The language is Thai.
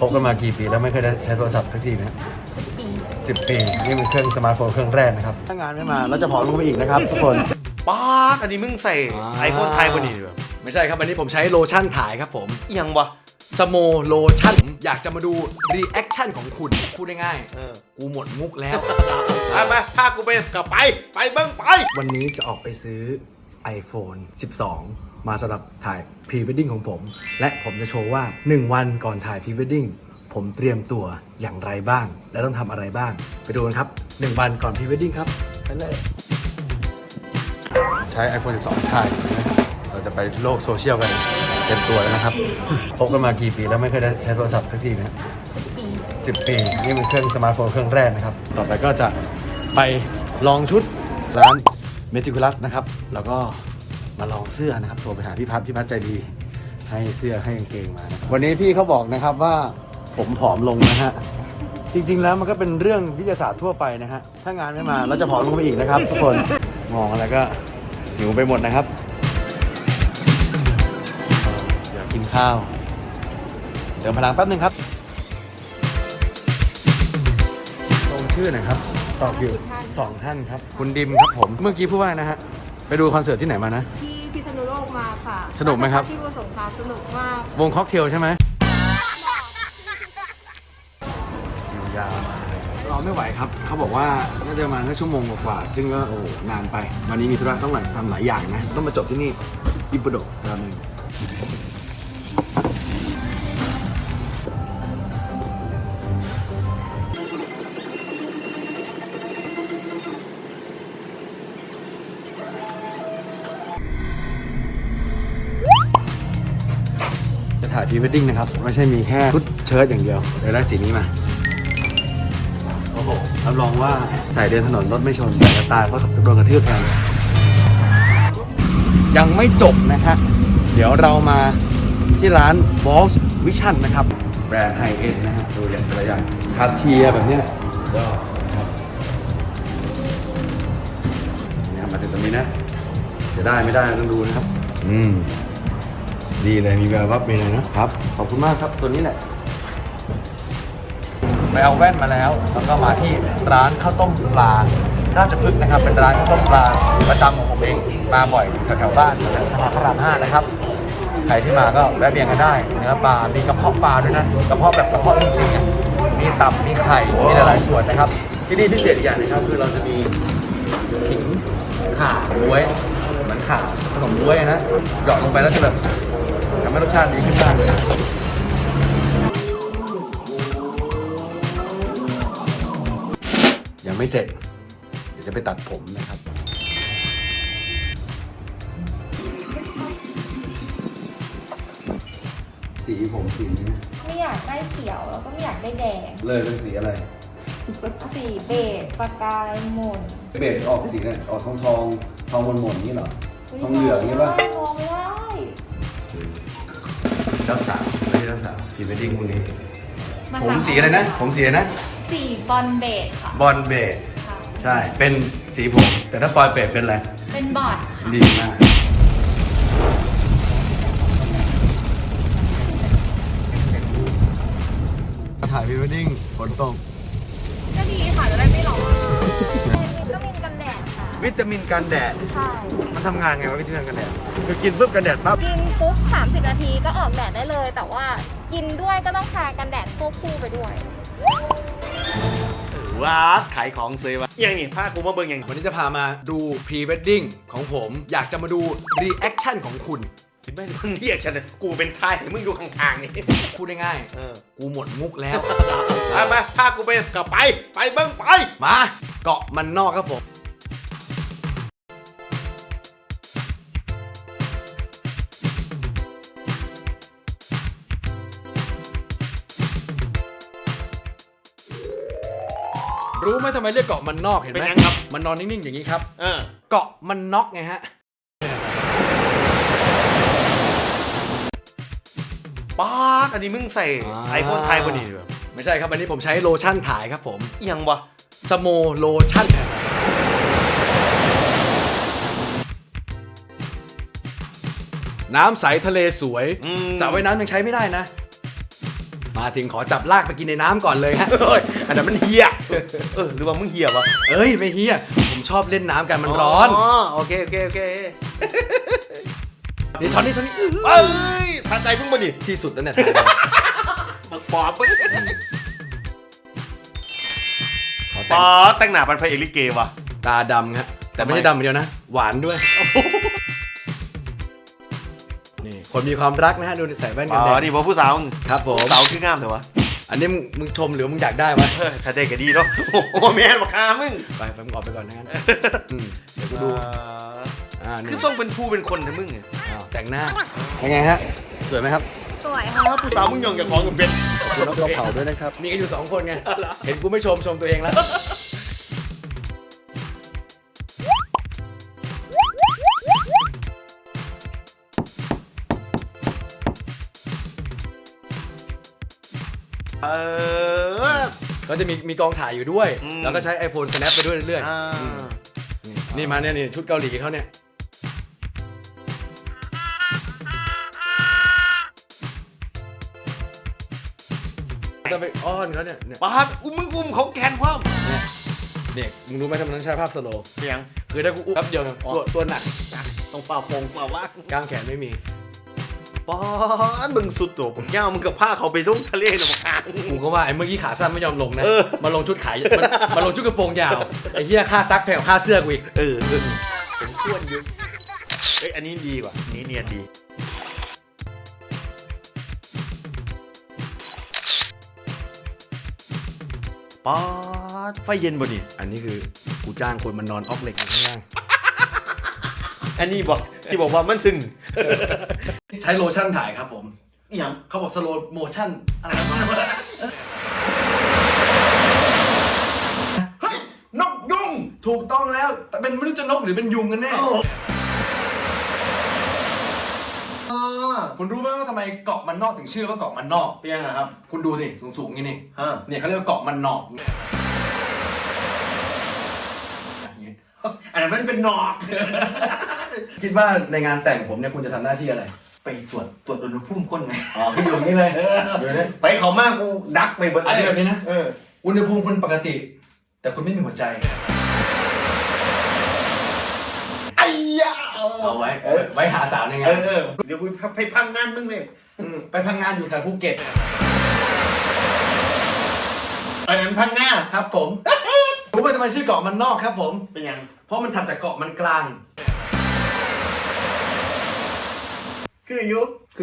คบกันมากี่ปีแล้วไม่เคยได้ใช้โทรศัพท์สักทีนะสิบปีสิบปี นี่เป็นเครื่องสมาร์ทโฟนเครื่องแรกนะครับ ถ้างานไม่มาเราจะผอมลงไปอีกนะครับ ทุกคน ป๊าดอันนี้มึงใส่อ่าไอโฟนไทยกว่านี้แบบไม่ใช่ครับวันนี้ผมใช้โลชั่นถ่ายครับผมอิหยังวะ สโมโลชั่นอยากจะมาดูรีแอคชั่นของคุณพูดง่ายเออๆกูหมดมุกแล้ว ไปไปพากูไปกับไป ไปเบิ้งไป วันนี้จะออกไปซื้อ iPhone 12 มาสำหรับถ่าย Pre Wedding ของผม และผมจะโชว์ว่า 1 วันก่อนถ่าย Pre Wedding ผมเตรียมตัวอย่างไรบ้าง และต้องทำอะไรบ้าง ไปดูกันครับ 1 วันก่อน Pre Wedding ครับไปเลยใช้ iPhone 12 ถ่ายนะครับเราจะไปโลกโซเชียลกันเต็มตัวแล้วนะครับพบกันมากี่ปีแล้วไม่เคยได้ใช้โทรศัพท์สักทีนะสิบปี10ปีนี่เป็นเครื่องสมาร์ทโฟนเครื่องแรกนะครับ ต่อไปก็จะไปลองชุดร้าน Meticulous นะครับ แล้วก็ มาลองเสื้อนะครับโทรไปหาพี่พัฒน์พี่พัฒน์ใจดี ให้เสื้อให้กางเกงมานะครับวันนี้พี่เขาบอกนะครับว่าผมผอมลงนะฮะจริงๆแล้วมันก็เป็นเรื่องวิทยาศาสตร์ทั่วไปนะฮะถ้างานไม่มาเราจะผอมลงไปอีกนะครับ ทุกคนมองอะไรก็หิวไปหมดนะครับอยากกินข้าวเติมพลังแป๊บนึงครับลงชื่อหน่อยครับตอบอยู่สองท่านครับ คุณดิมครับผม เมื่อกี้พูดว่านะฮะ ไปดูคอนเสิร์ตที่ไหนมานะ ที่ ษณุโลกมาค่ะสนุกไหมครับ ที่บัวสงครามสนุกมากวงค็อกเทลใช่ไหมอยู่ยาวมากเลยรอไม่ไหวครับ เขาบอกว่าน่าจะประมาณแค่ชั่วโมงกว่าๆซึ่งก็โอ้โหนานไป วันนี้มีธุระต้องหลังทำหลายอย่างนะ ต้องมาจบที่นี่อิปโปโดราเมง พรีเวดดิ้งนะครับ ไม่ใช่มีแค่ชุดเชิ้ตอย่างเดียวเดี๋ยวได้สีนี้มาโอ้โหรับรองว่าใส่เดินถนนรถไม่ชนแต่ตายเพราะโดนกระทืบแทนยังไม่จบนะฮะเดี๋ยวเรามาที่ร้าน Boss Vision นะครับ แบรนด์ไฮเอ็นนะฮะดูอย่างต่ละอย่างคาเทียแบบเนี้ยก็ครับนี่มาถึงตรงนี้นะจะได้ไม่ได้ต้องดูนะครับ อืม ดีเลยมีแววว่าเป็นเลยนะครับ ขอบคุณมากครับตัวนี้แหละ ไปเอาแว่นมาแล้ว แล้วก็มาที่ร้านข้าวต้มปลาราชพฤกษ์นะครับ เป็นร้านข้าวต้มปลาประจำของผมเอง มาบ่อยแถวๆบ้านแถวๆสะพานพระรามห้านะครับ ใครที่มาก็แวะเวียนกันได้เนื้อปลา มีกระเพาะปลาด้วยนะ กระเพาะแบบกระเพาะจริงๆอะมีตับ มีไข่ มีหลายๆส่วนนะครับ ที่นี่พิเศษอีกอย่างหนึงครับคือเราจะมีขิงข่าบ๊วยเหมือนข่าขนมบ๊วยนะหยอดลงไปแล้วจะแบบทำให้รสชาติดีขึ้นมากเลยยังไม่เสร็จ เดี๋ยวจะไปตัดผมนะครับ สีผมสีนี้ ไม่อยากได้เขียวแล้วก็ไม่อยากได้แดง เลยเป็นสีอะไร สีเบจประกายหม่นเบสออกสีเนี่ยออกทองทองทองมนมนๆนี่เหรอ ทองเหลืองนี่ป่ะไม่มองไม่ได้เจ้าสาวไม่ใช่เจ้าสาวพรีเวดดิ้งพวกนี้าผมสีอะไรนะ ผมสีอะไรนะ สีบอลเบจค่ะบอลเบสค่ะใช่ เป็นสีผม แต่ถ้าปอยเบสเป็นอะไร เป็นบอดค่ะดีมากถ่ายพรีเวดดิ้งฝนตก ก็ดีค่ะจะได้ไม่ร้อนก็มีกันแดดค่ะ วิตามินกันแดด ใช่ มันทำงานไงวะวิตามินกันแดด คือกินปุ๊บกันแดดปั๊บกิน ปุ๊บ 30 นาทีก็ออกแดดได้เลย แต่ว่ากินด้วยก็ต้องทากันแดดควบคู่ไปด้วย ว้าดขายของซื้อวะอิหยังนี่พากูมาเบิ้งอิหยังวันนี้จะพามาดูพรีเวดดิ้งของผม อยากจะมาดูรีแอคชั่นของคุณ คิดไม่มึงเรียกฉันเลยกูเป็นทายมึงอยู่ข้างๆนี่พูดง่ายเออๆกูหมดมุกแล้วไปไปพากูไปกับไป ไปเบิ้งไป มาเกาะมันนอกครับผม รู้ไหมทำไมเรียกเกาะมันนอกเห็นไหมเป็นยังครับ มันนอนนิ่งๆอย่างนี้ครับ เออ เกาะมันนอกไงฮะป๊าดอันนี้มึงใส่อ่าไอโฟนไทยกว่านี้แบบไม่ใช่ครับวันนี้ผมใช้โลชั่นถ่ายครับผมอิหยังวะสโมโลชั่น น้ำใสทะเลสวยอืมสระว่ายน้ำยังใช้ไม่ได้นะ มมาถึงขอจับลากไปกินในน้ำก่อนเลยฮะเฮ้ยอันนั้นมันเฮียเออหรือว่ามึงเฮียวะเอ้ยไม่เฮียผมชอบเล่นน้ำกันมันร้อน อ๋อโอเคโอเคโอเคนี่ช้อนนี่ช้อนนี่อื้อเอ้ยทันใจมึงบ่ดิที่สุดแล้วเนี่ยถ่ายมาบักปอบมึงขอปแต่งอแต่งหน้าเป็นพระเอกลิเกวะตาดำฮะแต่ไม่ทำไมใช่ดำอย่างเดียวนะ หวานด้วยนี่ คนมีความรักนะฮะดูใส่แว่นอ๋กันแดอดนี่พอผู้สาวมึงครับผม สาวคืองามเลยวะอันนี้มึงมึงชมหรือมึงอยากได้วะเออถ้าได้ก็ดีเนาะโอ้โหแม่นบักคามึงไปไปมึงออกไปก่อนนะงั้นอืมเดี๋ยวกูดูอ่าคืนี่อส่งเป็นผู้เป็นคนแต่มึงเนี่ยอ้าวแต่งหน้าเป็นไงฮะสวยไหมครับสวยอ้าวผู้สาวมึงยองกับของกับเป็นคุณนกเราเผาด้วยนะครับมีกันอยู่สองคนไงเห็นกูไม่ชมชมตัวเองแล้ว เออ ก็จะมีมีกองถ่ายอยู่ด้วย อืม แล้วก็ใช้ iPhone snap ไปด้วยเรื่อยอ่าๆ นี่นี่มาเนี่ยนี่ชุดเกาหลีเขาเนี่ย จะไปอ้อนเขาเนี่ยเนี่ยปาบอุ้มมึงอุ้มเขาแกนความเนี่ยเนี่ยมึงรู้ไหมทำไมต้องใช้ภาพสโลว์เสียง คือถ้ากูอุ้มแป๊บเดียวเนี่ยอ๋อตัวตัวหนัก ต้องเป่าพงเป่าว่ากล้ามแขนไม่มี ปาดมึงสุดตัวผมแก้วมึงกับผ้าเขาไปทุ่งทะเลนะบักคากูก็ว่าไอ้เมื่อกี้ขาสั้นไม่ยอมลงนะ เออ มาลงชุดขายมันมาลงชุดกระโปรงยาว ไอ้เหี้ยค่าซักแพงกว่าค่าเสื้อกูอีก เออผมควรอยู่เอ้ยอันนี้ดีกว่าอันนี้เนียนดี ป๊าดไฟเย็นบ่นี่อันนี้คือกูจ้างคนมานอนออกเหล็กอยู่ข้างล่าง อันนี้บอกที่บอกว่ามันซึ้ง ใช้โลชั่นถ่ายครับผม อหย่างเขาบอกสโลโมชั่นอะไรวะเฮ้ยนกยุงถูกต้องแล้วแต่เป็นไม่รู้จะนกหรือเป็นยุงกันแน่คุณรู้ไหมว่าทำไมเกาะมันนอกถึงชื่อว่าเกาะมันนอก เป็นยังไงครับคุณดูสิสูงๆงี้นี่ ฮะเนี่ยเขาเรียกว่าเกาะมันนอกอันนั้นมันเป็นหนอก คิดว่าในงานแต่งผมเนี่ยคุณจะทำหน้าที่อะไร ไปตรวจตรวจอุณหภูมิก้นไงอ๋อคืออยู่อย่างนี้เลยอยู่เนี่ยไปเขามากกูดักไปเบิร์อาจจะแบบนี้นะเอออุณหภูมิคุณปกติ แต่คุณไม่มีหัวใจไอ้ยาเอาไว้ ไว้หาสาวในงาเอนอเออเดี๋ยวกูไปพังงานมึงเลยมไปพังงานอยู่แถวภูเก็ตอันนั้นพังงาครับผมรู้ไหมทำไมชื่อเกาะมันนอกครับผมเป็นยัง เพราะมันถัดจากเกาะมันกลาง คืออายุคื